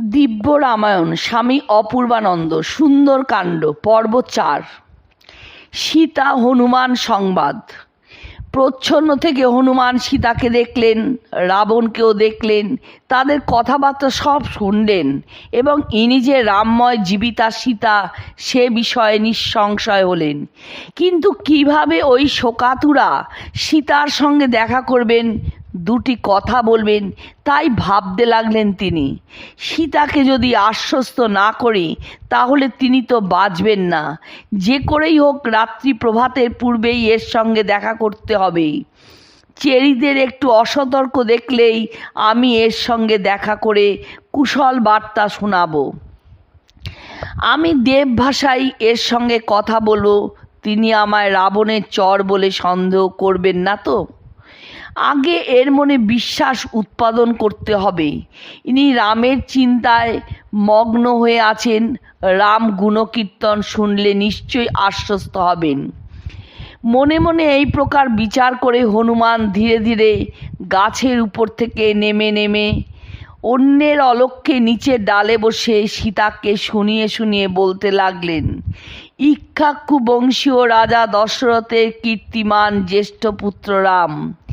দিব্য রামায়ণ, স্বামী অপূর্বানন্দ সুন্দরকাণ্ড পর্ব চার। সীতা হনুমান সংবাদ। প্রচ্ছন্ন থেকে হনুমান সীতাকে দেখলেন, রাবণকেও দেখলেন, তাদের কথাবার্তা সব শুনলেন এবং ইনি যে রামময় জীবিতা সীতা, সে বিষয়ে নিঃসংশয় হলেন। কিন্তু কীভাবে ওই শোকাতুরা সীতার সঙ্গে দেখা করবেন দুটি কথা বলবেন, তাই ভাবতে লাগলেন তিনি। সীতাকে যদি আশ্বস্ত না করি, তাহলে তিনি তো বাঁচবেন না। যে করেই হোক রাত্রি প্রভাতের পূর্বেই এর সঙ্গে দেখা করতে হবে। চেরিদের একটু অসতর্ক দেখলেই আমি এর সঙ্গে দেখা করে কুশল বার্তা শোনাবো। আমি দেব ভাষায় এর সঙ্গে কথা বলব, তিনি আমায় রাবণের চর বলে সন্দেহ করবেন না তো? আগে এর মনে বিশ্বাস উৎপাদন করতে হবে। ইনি রামের চিন্তায় মগ্ন হয়ে আছেন। রাম গুণকীর্তন শুনলে নিশ্চয়ই আশ্বস্ত হবেন। মনে মনে এই প্রকার বিচার করে হনুমান ধীরে ধীরে গাছের উপর থেকে নেমে নেমে অন্যের অলক্ষ্যে নিচে ডালে বসে সীতাকে শুনিয়ে শুনিয়ে বলতে লাগলেন, ইক্ষাক্ষু বংশীয় রাজা দশরথের কীর্তিমান জ্যেষ্ঠ পুত্র রাম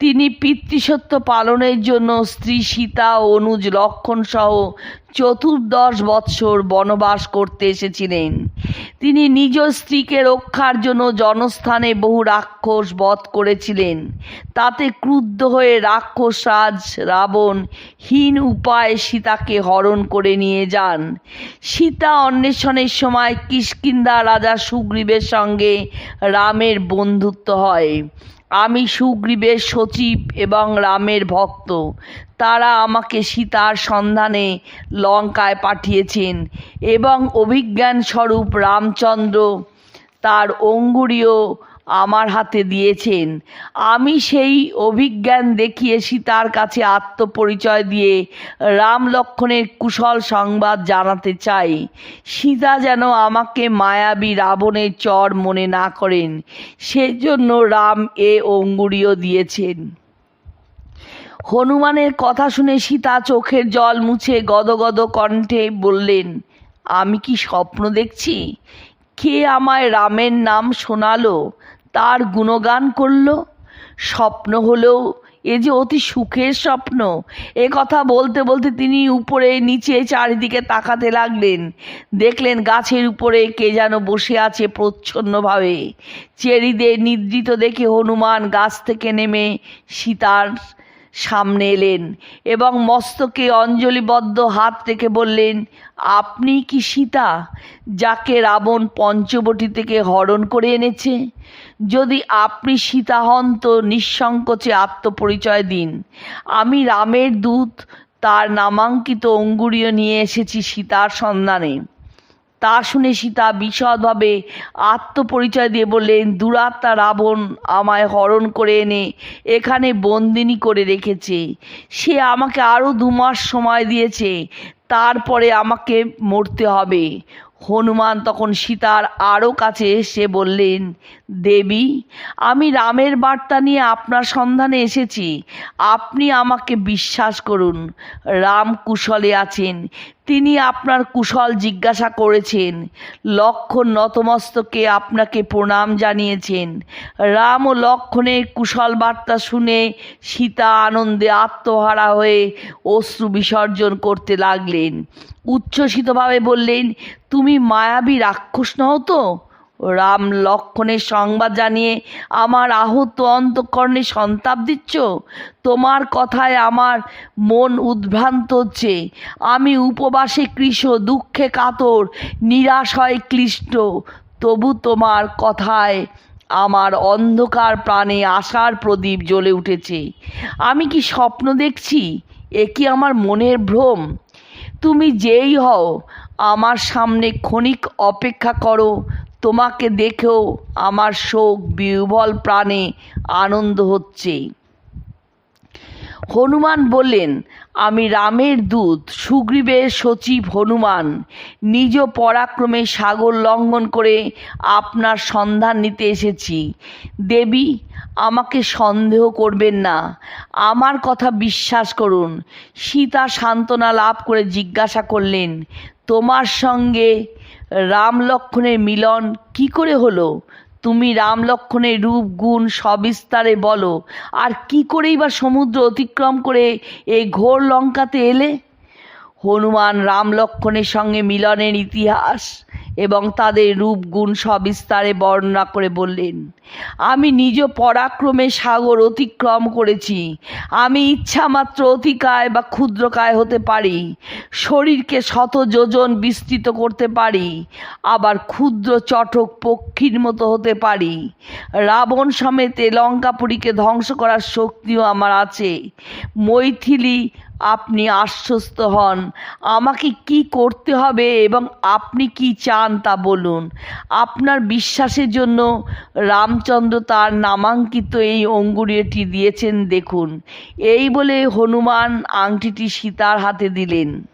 তিনি পিতৃসত্য পালনের জন্য স্ত্রী সীতা অনুজ লক্ষণ সহ চতুর্দশ বৎসর বনবাস করতে এসেছিলেন। তিনি নিজ স্ত্রীকে রক্ষার জন্য জনস্থানে বহু রাক্ষস বধ করেছিলেন। তাতে ক্রুদ্ধ হয়ে রাক্ষস রাজ রাবণ হীন উপায়ে সীতাকে হরণ করে নিয়ে যান। সীতা অন্বেষণের সময় কিষ্কিন্দা রাজা সুগ্রীবের সঙ্গে রামের বন্ধুত্ব হয়। আমি সুগ্রীবের সচিব এবং রামের ভক্ত। তারা আমাকে সীতার সন্ধানে লঙ্কায় পাঠিয়েছেন এবং অভিজ্ঞান স্বরূপ রামচন্দ্র তার অঙ্গুরীয় আমার হাতে দিয়েছেন। আমি সেই অভিজ্ঞান দেখিয়ে সীতার কাছে আত্মপরিচয় দিয়ে রাম লক্ষণের কুশল সংবাদ জানাতে চাই। সীতা যেন আমাকে মায়াবী রাবণের চর মনে না করেন, সেজন্য রাম এ অঙ্গুরীয় দিয়েছেন। হনুমানের কথা শুনে সীতা চোখের জল মুছে গদগদ কণ্ঠে বললেন, আমি কি স্বপ্ন দেখছি? কে আমায় রামের নাম শোনালো, তার গুণগান করল? স্বপ্ন হলেও এ যে অতি সুখের স্বপ্ন। এ কথা বলতে বলতে তিনি উপরে, নিচে, চারিদিকে তাকাতে লাগলেন। দেখলেন গাছের উপরে কে যেন বসে আছে প্রচ্ছন্নভাবে। চেরিদের নিদ্রিত দেখে হনুমান গাছ থেকে নেমে সীতার সামনে এলেন এবং মস্তকে অঞ্জলিবদ্ধ হাত রেখে বললেন, আপনি কি সীতা, যাকে রাবণ পঞ্চবটি থেকে হরণ করে এনেছে? যদি আপনি সীতা হন তো নিঃসংকোচে আত্মপরিচয় দিন। আমি রামের দূত, তার নামাঙ্কিত অঙ্গুরীয় নিয়ে এসেছি সীতার সন্ধানে। তা শুনে সীতা বিশদভাবে আত্মপরিচয় দিয়ে বললেন, দুরাত্মা রাবণ আমায় হরণ করে এনে এখানে বন্দিনী করে রেখেছে। সে আমাকে আরও দু মাস সময় দিয়েছে, তারপরে আমাকে মরতে হবে। হনুমান তখন সীতার আরও কাছে এসে বললেন, দেবী, আমি রামের বার্তা নিয়ে আপনার সন্ধানে এসেছি। আপনি আমাকে বিশ্বাস করুন, রাম কুশলে আছেন। তিনি আপনার কুশল জিজ্ঞাসা করেছেন, লক্ষণ নতমস্তকে আপনাকে প্রণাম জানিয়েছেন। রাম ও লক্ষণের কুশল বার্তা শুনে সীতা আনন্দে আত্মহারা হয়ে অশ্রু বিসর্জন করতে লাগলেন। উচ্ছ্বসিতভাবে বললেন, তুমি মায়াবী রাক্ষস নও তো? রাম লক্ষণের সংবাদ জানিয়ে, আমার আহত অন্তঃকরণে সন্তাপ দিচ্ছ? তোমার কথায় আমার মন উদ্ভ্রান্ত হচ্ছে। আমি উপবাসে কৃষ, দুঃখে কাতর নিরাশয় ক্লিষ্ট। তবু তোমার কথায় আমার অন্ধকার প্রাণে আশার প্রদীপ জ্বলে উঠেছে। আমি কি স্বপ্ন দেখছি? এ কি আমার মনের ভ্রম? তুমি যেই হও, আমার সামনে ক্ষণিক অপেক্ষা করো, তোমাকে দেখেও আমার শোক বিহ্বল প্রাণে আনন্দ হচ্ছে। হনুমান বললেন আমি রামের দূত, সুগ্রীবের সচিব হনুমান, নিজ পরাক্রমে সাগর লঙ্ঘন করে আপনার সন্ধান নিতে এসেছি। দেবী, আমাকে সন্দেহ করবেন না। আমার কথা বিশ্বাস করুন। সীতা সান্ত্বনা লাভ করে জিজ্ঞাসা করলেন, তোমার সঙ্গে রাম লক্ষণের মিলন কি করে হলো? তুমি রাম লক্ষণের রূপ, গুণ সবিস্তারে বলো। আর কি করেই বা সমুদ্র অতিক্রম করে এই ঘোর লঙ্কাতে এলে? হনুমান রাম লক্ষণের সঙ্গে মিলনের ইতিহাস। এবং তাদের রূপগুণ সবিস্তারে বর্ণনা করে বললেন, আমি নিজ পরাক্রমে সাগর অতিক্রম করেছি। আমি ইচ্ছামাত্র অতিকায় বা ক্ষুদ্রকায় হতে পারি। শরীরকে শত যোজন বিস্তৃত করতে পারি। আবার ক্ষুদ্র চটক পক্ষীর মতো হতে পারি। রাবণ সমেতে লঙ্কাপুরীকে ধ্বংস করার শক্তিও আমার আছে। মৈথিলী আপনি আশ্বস্ত হন। আমাকে কি করতে হবে এবং আপনি কি চান তা বলুন। আপনার বিশ্বাসের জন্য রামচন্দ্র তার নামাঙ্কিত এই অঙ্গুরিয়টি দিয়েছেন, দেখুন। এই বলে হনুমান আংটিটি সীতার হাতে দিলেন।